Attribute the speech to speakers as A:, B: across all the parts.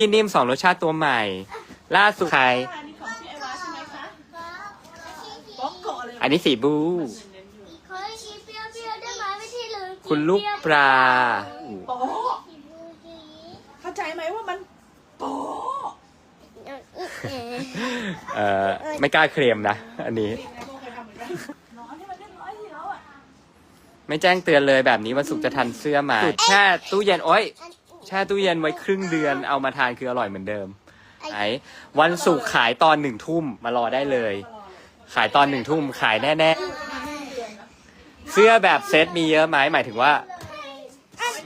A: ที่นิ่มสองรสชาติตัวใหม่ ล่าสุดใคร
B: อันนี้ของพี่ไอวาใช่ไหมคะป๊อกโกะเลย
A: อันนี้สีบู
C: ขอให้ชีเปรี้ยวๆได้ไหมไม่ใช่เลย
A: คุณลูกปลา
B: โป๊ะเข้าใจไหมว่ามันโป๊ะ
A: เอ่อไม่กล้าเคลมนะ อันนี้
B: จริงนะพวกเคยทำเหมือนกันน้องที่มันเรียบร้อยที่แล้วอะ
A: ไม่แจ้งเตือนเลยแบบนี้วันศุกร์จะทันเสื้อไหมาสุดแช่ตู้เย็นโอ้ย แช่ตู้เย็นไว้ครึ่งเดือนเอามาทานคืออร่อยเหมือนเดิมไหนวันศุกร์ขายตอนหนึ่งทุ่มมารอได้เลย ขายตอนหนึ่งทุ่มขายแน่ๆ เสื้อแบบเซตมีเยอะไหมหมายถึงว่า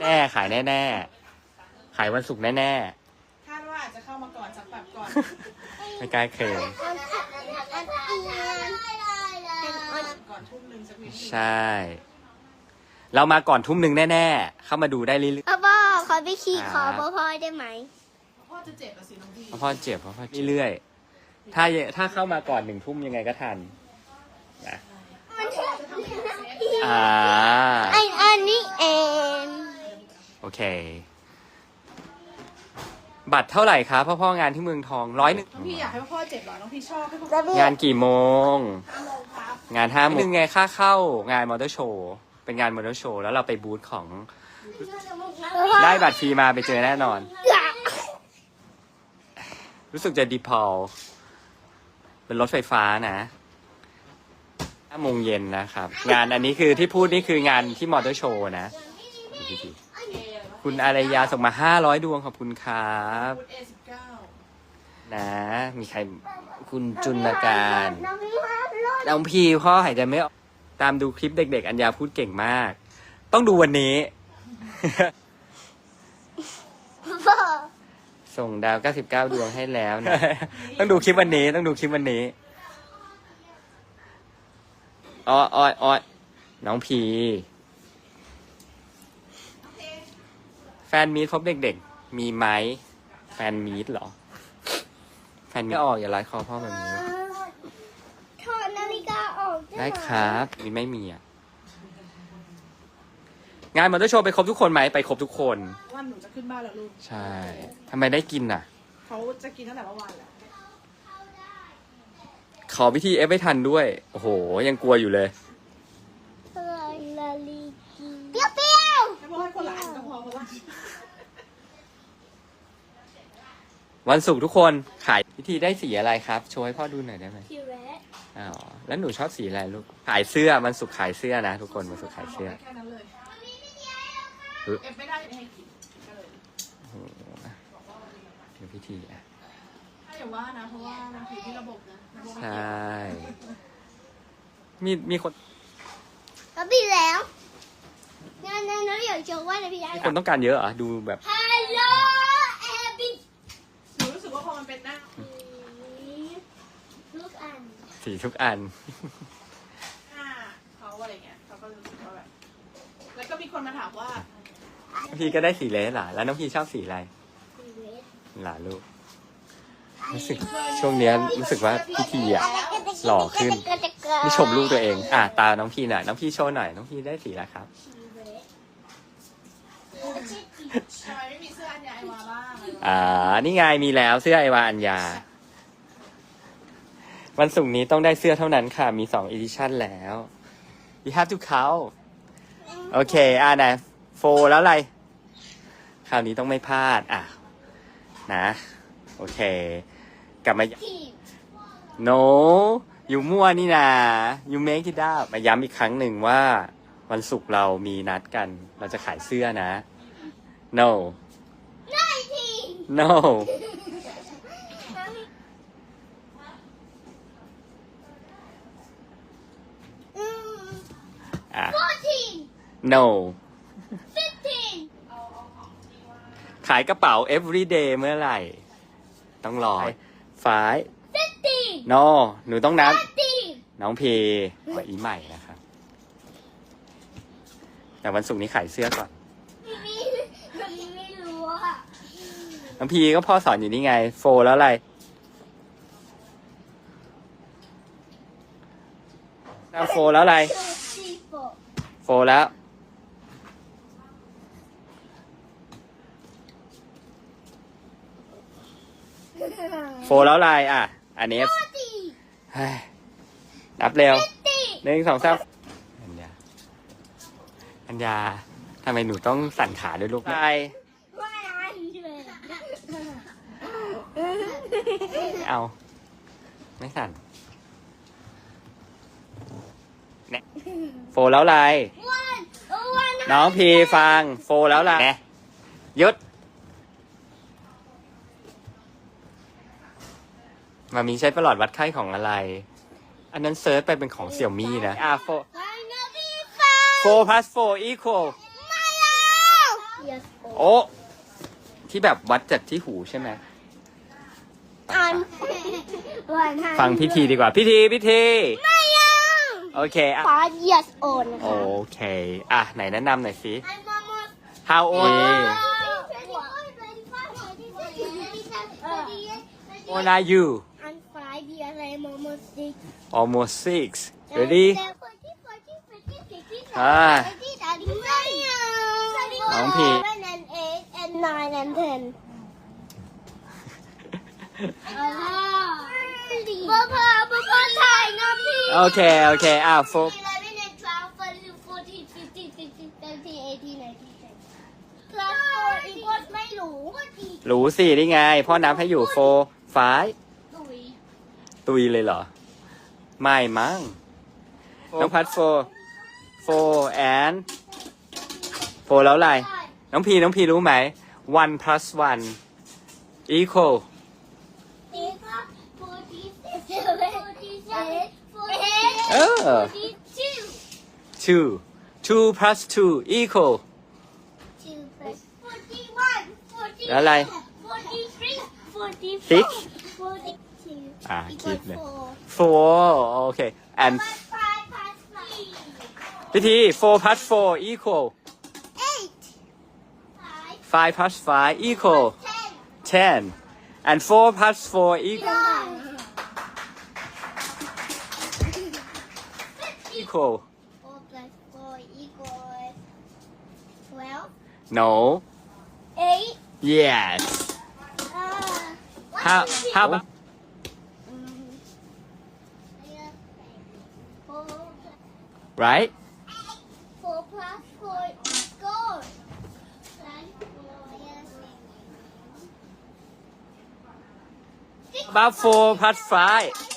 A: แน่ขายแน่ๆ ขายวันศุกร์แน่
B: คาดว่าอาจจะเข้ามาก่อนสักแบบก่อน
A: ๆไม่กล้าเคลม
B: ก่อนทุ่มหนึ่งสักนิดหนึ่ง
A: ใช่ เรามาก่อนทุ่มหนึ่งแน่ๆ เข้ามาดูได้เรื่อย
C: พ่ อพ่อขอไปขี่คอพ่อพ่อได้ไหม
B: พ่อจะเจ็บอะสิน้องพี่
A: ๆเพราะพ่อเจ็บเพราะพ่อเรื่อยๆถ้าถ้าเข้ามาก่อนหนึ่งทุ่มยังไงก็ทันนะอ่า
C: ไอันอันนี้เอง
A: โอเค บัตรเท่าไหร่ครับพ่อพ่องานที่เมืองทองร้อยหนึ่ง
B: น้องพี่อยากให้พ่อเจ็บเหรอน้องพี่ชอบให้พ่อ
A: งานกี่โมง
B: ห้าโมงครับ
A: งานห้าโมงหนึ่งไงค่าเข้างานมอเตอร์โชว์ เป็นงานมอเตอร์โชว์แล้วเราไปบูธของได้บัตรฟรีมาไปเจอแน่นอน รู้สึกจะดีพอลเป็นรถไฟฟ้านะห้าโมงเย็นนะครับ งานอันนี้คือที่พูดนี่คืองานที่มอเตอร์โชว์นะ คุณอารยาส่งมาห้าร้อยดวงขอบคุณครับ
B: พูดเอสิบเก้า
A: นะ มีใครคุณจุนการ
C: น้องพี่มาลด
A: น้องพีพ่อหายใจไม่ออก ตามดูคลิปเด็ก ๆ อัญญาพูดเก่งมาก ต้องดูวันนี้
C: พ่อ
A: ส่งดาว 99 ดวงให้แล้วนะ ต้องดูคลิปวันนี้ ต้องดูคลิปวันนี้อ้อยอ้อยอ้อยน้องพี แฟนมีตพบเด็ก ๆ มีไหม แฟนมีตเหรอ แฟนมีตออกอย่าไลฟ์คอพ่อแบบนี้
C: ถอดนาฬิกาออก
A: ได้ครับ มีไม่มีอะ งานมอเตอร์โชว์ไปครบทุกคนไหมไปครบทุกคน
B: ว่าหนูจะขึ้นบ้านแล้วลูก
A: ใช่ทำไมได้กินอะ
B: เขาจะกินตั้งแต่เมื่อวานแล้ว
A: ขอพิธีเอฟไม่ทันด้วย โอ้โห ยังกลัวอยู่เลย
C: นาฬิกาเปรี้ยวเปรี้ยว
B: ให้พ่อให้คนละอันก็พอเพราะว่า
A: วันศุกร์ทุกคนขายพิธีได้สีอะไรครับ โชว์ให้พ่อดูหน่อยได้ไหม
C: พี่แวะ
A: อ๋อแล้วหนูชอบสีอะไรลูกขายเสื้อวันศุกร์ขายเสื้อนะทุกคนวันศุกร์ขายเสื้อ
B: แค่นั้นเลย
A: เฮ้ย
B: เอฟไม่ได้ไม่ให้กินก็เลย
A: โอ้โหดูพิธีอะ
B: ถ้าอย่าว่านะเพราะว่ามันผิดที่ระบบนะระบบไม่
A: ใช
B: เกี่ยว่
A: มีมีคน
C: ก็พี่แล้วงั้นนั้นเราอยากจะว่านะพี่ได้
A: มีคนต้องการเยอะเหรอะดูแบบ
C: ฮัลโหลเอบิ
B: หนูรู้สึกว่าพอมันเป็นหน้า
C: ลูกอัน
A: สีทุกอัน
B: หน้าเขาอะไรเงี้ยเขาก็รู้สึกว่าแบบแล้วก็มีคนมาถามว่า
A: น้องพีก็ได้สีเลสหล่ะแล้วน้องพีชอบสีอะไร
C: พี่เวท
A: หล่ะลูก รู้สึกช่วงเนี้ยรู้สึกว่าพิธีอะหล่อขึ้น นี่ชมลูกตัวเอง อะตาน้องพีหน่อยน้องพีโชว์หน่อยน้องพีได้สีอะไรครับ
B: ทำไมไม่มีเสื้ออันยาไอวาบ้างอะไรวะ
A: อ่า นี่ไงมีแล้วเสื้อไอวาอัญญา วันศุกร์นี้ต้องได้เสื้อเท่านั้นค่ะ มีสองอีดิชั่นแล้ว you have to count โอเค อ่าไหนโฟแล้วอะไร คราวนี้ต้องไม่พลาด อะ นะ โอเค กลับมา
C: พี่
A: no อยู่มั่วนี่นะ you make it up มาย้ำอีกครั้งหนึ่งว่า วันศุกร์เรามีนัดกัน เราจะขายเสื้อนะ no
C: ได้ที
A: no
C: อืม
A: อะ
C: fourteen
A: no
C: fifteen
A: ขายกระเป๋า everyday เมื่อไหร่ ต้องรอฝ่าย
C: fifteen
A: no หนูต้องนัด
C: thirty
A: น้องพีว่าอีใหม่นะครับ แต่วันศุกร์นี้ขายเสื้อก่อน
C: ไม่มีไม่ไม่รู้อะ
A: น้องพีก็พ่อสอนอยู่นี่ไง โฟแล้วอะไรแล้วโฟแล้วอะไร
C: สี่โฟ
A: โฟ แล้ว โฟแล้วอะไรอะ อันนี้
C: ตี
A: เฮ้ยนับเร็ว
C: ตี
A: หนึ่งสองสามอัญญาอัญญาทำไมหนูต้องสั่นขาด้วยลูกไป
C: ว่าอะไรเลย
A: ไม่เอา ไม่สั่นเนี่ยโฟแล้วอะไร
C: วั นวัน
A: น้องพีฟังโฟแล้วอะไรเนี่ยหยุดมามีใช้ประหลอดวัดไข้ของอะไร อันนั้นเซิร์ชไปเป็นของเสี่ยวมี่นะอะโฟ
C: วันนาบีฟ้า
A: โฟ plus 4 equal
C: มาแล้ว yes
A: โอ้ที่แบบวัดจากที่หูใช่ไหม
C: อันวัน
A: ฟังพิธีดีกว่าพิธีพิธี
C: ไม่ยัง
A: โอเคอะ
C: five years old นะ
A: โอ
C: คะ
A: เค อะ ไหนแนะนำหน่อยสิ
C: I'm almost
A: how old how old are you
C: I'm five years I'm almost six
A: almost six ready อ่า น้องพี
C: and eight and nine and ten พ่อพ่อ
A: โอเค โอเค อะโฟ
C: 11 and 12 14 15 16 17 18 19 20 class four equals ไม่รู้
A: รู้สิได้ไง พ่อนับให้อยู่โฟฟาย
C: ตุย
A: ตุยเลยเหรอ ไม่มั้งน้องพัดโฟโฟแอนโฟแล้วอะไร น้องพีน้องพีรู้ไหม one plus one equal เออ two two plus two equal แล้วอะไร Six อ่าคิดเลย four โอเค and พิธี four plus four equal five plus five equal ten and four plus four equal equal?
C: 4 plus 4 equals 12?
A: No.
C: 8?
A: Yes.
C: Uh,
A: how, how about... Right?
C: 4 plus 4 equals...
A: About 4 plus
C: 5.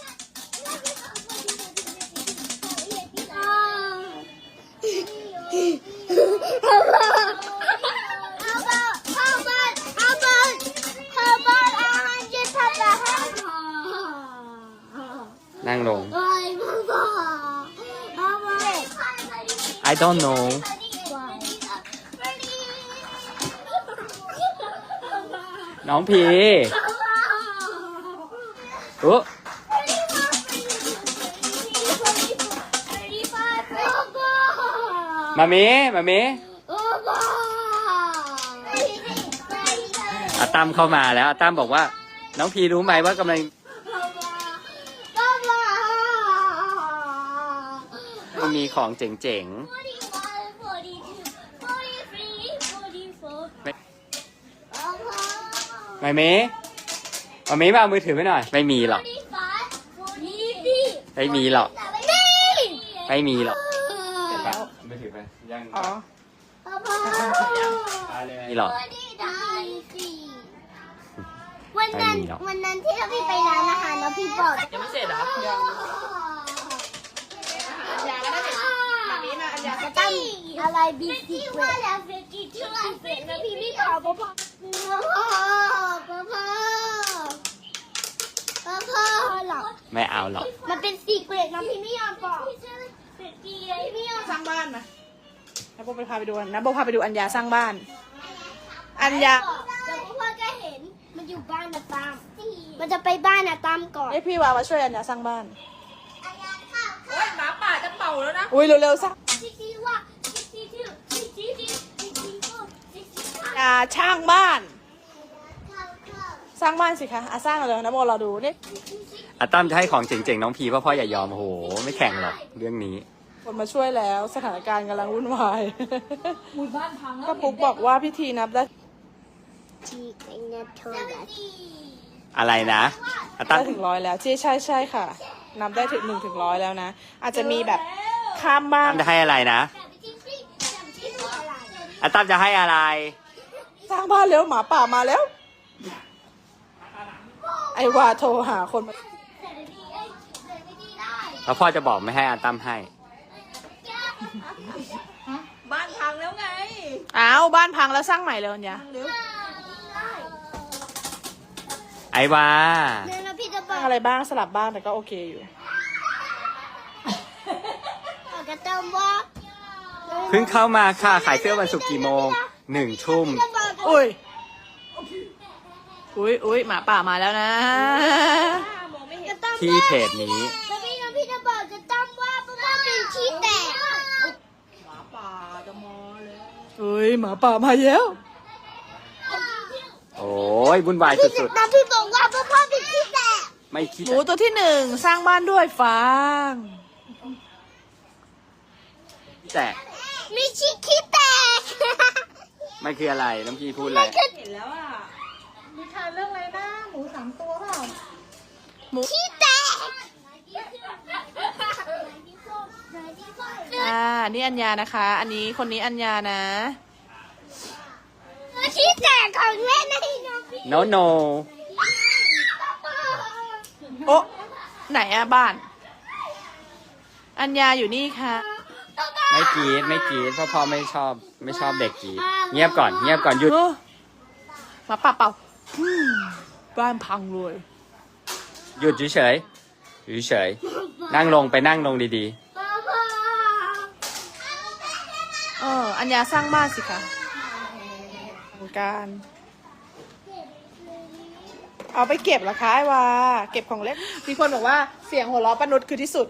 A: I don't know
C: Why?
A: น้องพีอุ๊มามีมามีอาตั้มเข้ามาแล้วอาตั้มบอกว่า น้องพีรู้ไหมว่ากำลัง มีของเจ๋งๆมามีมามีมาเอามือถือไปหน่อย ไม่มีหรอก ไม่มีหรอก ไม่มีหรอกมือถือไปยัง
B: อ๋อ
A: มีหรอก
C: วันนั้นวันนั้นที่เราพี่ไปร้านอาหารแล้วพี่บอก
B: ยังไม่เสร็จเหรอยังอัญญาก็ได้เสร็จแบบนี้มาอัญญาก็
C: ตั้ง อะไรบีซีเวทแล้วเฟกิชื่ออะไรเฟกนะพี่พี่ตอบพ่อพ่อพ่อพ่อพ่อพ่อพ่อหรอ
A: ไม่เอาหรอก
C: มันเป็นซีเกรตนะพี่ไม่ยอมบอกพี่ไม่ยอม
B: สร้างบ้านไหมนะโบไปพาไปดูนะโบพาไปดูอัญญาสร้างบ้าน อัญญา
C: แล้วพ่อก็เห็นมันอยู่บ้านนะตาม มันจะไปบ้านนะตามก่อน
B: เอ้ยพี่วามาช่วยอัญญาสร้างบ้าน
C: อายาข้าว
B: โอ้ยหมาป่าจะเป่าแล้วนะอุ้ยเร็วๆสร้าง
C: ซิซิว่าซิซิชื่อซิซิซิซิซิโฟซิ ซิข้าว
B: อ่าช่างบ้าน
C: ข้าวข้าว
B: สร้างบ้านสิคะอะสร้างเลยนะโบเราดูนี่
A: อาตั้มจะให้ของเจ๋งๆ น้องพีเพราะพ่ออย่ายอมโอ้โห ไม่แข่งหรอกเรื่องนี้
B: คนมาช่วยแล้วสถานการณ์กำลังวุ่นวายก็ปุ๊กบอกว่าพิธีนับได้
C: ทีกันนะโทรศัพท์
A: อะไรนะอาตั้ม
B: ได้ถึงร้อยแล้วใช่ใช่ใช่ค่ะ นับได้ถึงหนึ่งถึงร้อยแล้วนะ อาจจะมีแบบข้ามบ้า
A: ตั้
B: น
A: มจะให้อะไรนะอาตั้มจะให้อะไร
B: สร้างบ้านแล้วหมาป่ามาแล้ว ไอวาโทรหาคนมา
A: แล้วพ่อจะบอกไม่ให้อาตั้มให้
D: บ้านพังแล้วไง
B: อ้าวบ้านพังแล้วสร้างใหม่เลยอัญญา
A: ไอวา
C: เดี๋ยวนะพี่จะบ
B: ส
C: อ
B: ร้ากงอะไรบ้างสลับบ้างแต่ก็โอเคอยู่
C: กระตุ้มว่า
A: เพิ่งเข้ามาค่ะ ขายเสื้อวันศุกร์กี่โมงหนึ่งทุ่ม
C: จะบ อก
B: อุ้ยอุ้ยอุ้ยหมาป่ามาแล้วนะ
C: กระตุ้ม
A: ที่เพจนี้
C: แล้วพี่นะพี่จะบอกกระตุ้มว่าเพราะว่าเป็นขี้แตก
D: หมาป่าจะมาแล้ว
B: อุ้ยหมาป่ามาแล้ว
A: โอ้ยวุ่นวาย
C: พี่
A: สุ
C: จะ
A: ด
C: ตามพี่บอกว่าเพราะว่าเป็นขี้แตก
A: ๆไม่คิด
B: หมูตัวที่หนึ่งสร้างบ้านด้วยฟาง
A: แต่
C: มีขี้ขี้แตก
A: ไม่คืออะไร น้องพี่พูดอะไร
D: เห็นแล้วอะ
B: นิทานเรื่องอะไรนะหมูสามตัวเปล่าหมู
C: ขี้แตก
B: อ่า นี่อัญญานะคะ อันนี้คนนี้อัญญานะ
C: ขี้แตกของแม่ในน้องพี่
A: โนโน
B: โอะไหนอะบ้าน อัญญาอยู่นี่ค่ะ
A: ไม่กรีดไม่กรีดเพราะพ่อไม่ชอบไม่ชอบเด็กกรีดเงียบก่อน เงียบก่อนหยุด
B: เออหมาป่าเป่าอืมบ้านพังเลย
A: หยุดเฉยๆอยู่เฉยๆนั่งลงไปนั่งลงดี
B: เออ อัญญาสร้างบ้านสิคะเหมือนกัน เอาไปเก็บเหรอคะไอ้วาเก็บของเล่นมีคนบอกว่าเสียงหัวเราะปานุษคือที่สุด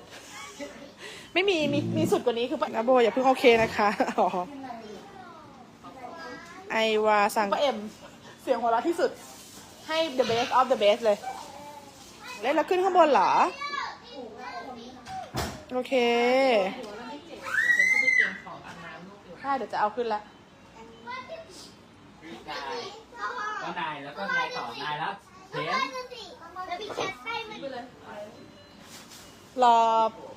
B: ไม่มีมีมีสุดกว่านี้คือปะนะโบอย่าเพิ่งโอเคนะคะอ๋อไอวาสั่งป้าเอ็มเสียงหัวเราะที่สุด ให้ the best of the best เลยเล่นแล้วขึ้นข้างบนเหรอ โอเคใช่เดี๋ยวจะเอาขึ้นละ
A: ๆก็นายแล้วก็นายต่อนายแล้วเห็น
B: รอ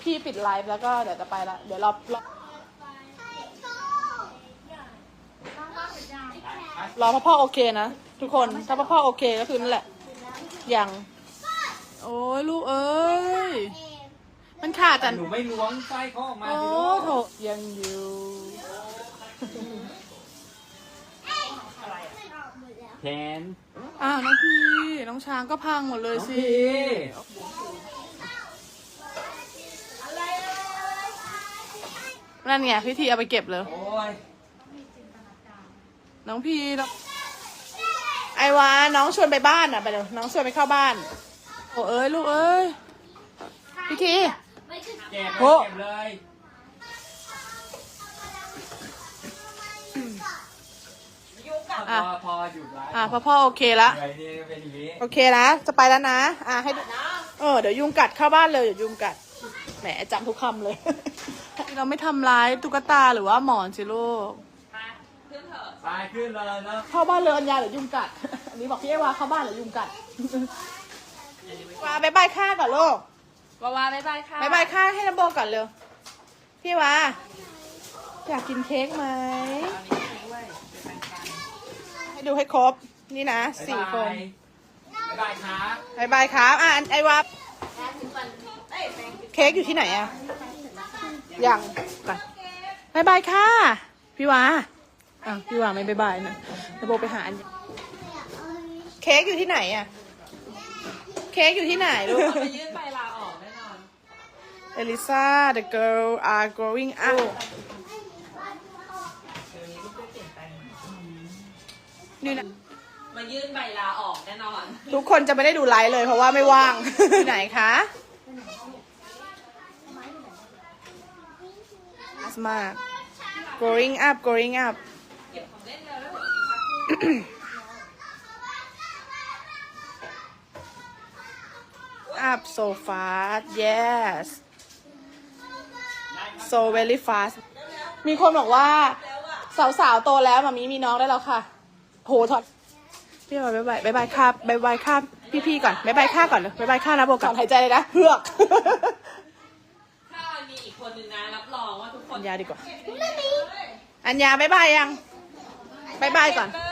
B: พี่ปิดไลฟ์แล้วก็เดี๋ยวจะไปละ เดี๋ยวรอรอรอพ่อพ่อโอเคนะ ทุกคนถ้าพ่อพ่อโอเคก็คือนั่นแหละ ยัง โอ้ยลูกเอ้ย มันขาดแต่
A: หนูไม่ล้วงไส้เขาออกมา
B: โอ้
A: สิลูก
B: โถยังอยู่
A: แทน
B: อ่าน้องพี่น้องช้างก็พังหมดเลย
A: น้อง
B: สิ
A: พี่
B: นั่นไงพี่ทีเอาไปเก็บเลย
A: โอ้ย
B: น้องพี่น้องไอวาน้องชวนไปบ้านอะไปเดี๋ยวน้องชวนไปเข้าบ้าน โอ้เอ้ยลูกเอ้ยพี่ที
A: เก็บ
B: โอ้
A: เลยเก็บเลยพอพอหยุดไลฟ์
B: อะพ่อพ่อโอเคละ
A: เหนื่อยนี่เป็นอย่างนี้
B: โอเคนะ จะไปแล้วนะ อะให้ดูเออ เดี๋ยวยุงกัดเข้าบ้านเลย เดี๋ยวยุงกัด แหมจำทุกคำเลย เราไม่ทำร้ายตุ๊กตาหรือว่าหมอนสิลูก
D: ขึ้นเถอะ
A: ไปขึ้นเลยเนาะ
B: เข้าบ้านเลยอัญญาหรือยุงกัด อันนี้บอกพี่เอวาเข้าบ้านหรือยุงกัดวาบายบายค่าก่อนลูก
D: วาวาบ๊ายบายค่ะ
B: บายบายค่าให้น้ำโบก่อนเร็ว พี่วาอยากกินเค้กไหมให้ดูให้ครบ นี่นะสี่คน
A: บ๊ายบายครับ
B: บายบายครับ อะไอวาเค้กอยู่ที่ไหนอะ ยังก่อนบายบายค่ะ พี่วาอะพี่วาไม่บายบายนะน้ำโบไปหาอันเค้กอยู่ที่ไหนอะเค้กอยู่ที่ไหนลูก
D: ไปยื่นใบลาออกแน่นอน
B: Elisa the girl are growing up นี่นะ
D: มายื่นใบลาออกแน่นอน
B: ทุกคนจะไม่ได้ดูไลฟ์เลยเพราะว่าไม่ว่างที่ไหนคะ มาก growing up growing up
D: องเล่นแล้วแล้วเดี๋ยวอีกพักนึง
B: up so fast yes so very fast มีคนบอกว่า สาวๆ โตแล้วมามีมีน้องได้แล้วค่ะ โหถอดพี่บายบายบายบายครับบายบายครับพี่ๆก่อนบายบายค่าก่อนเลยบายบายค่านะโบก่อนหายใจเลยนะเฮือก
D: ถ้ามีอีก คนนึงนะรับรองว่าทุกคน
B: อัญญาดีกว่า อัญญาบายบายยังบายบายก่อน
D: เล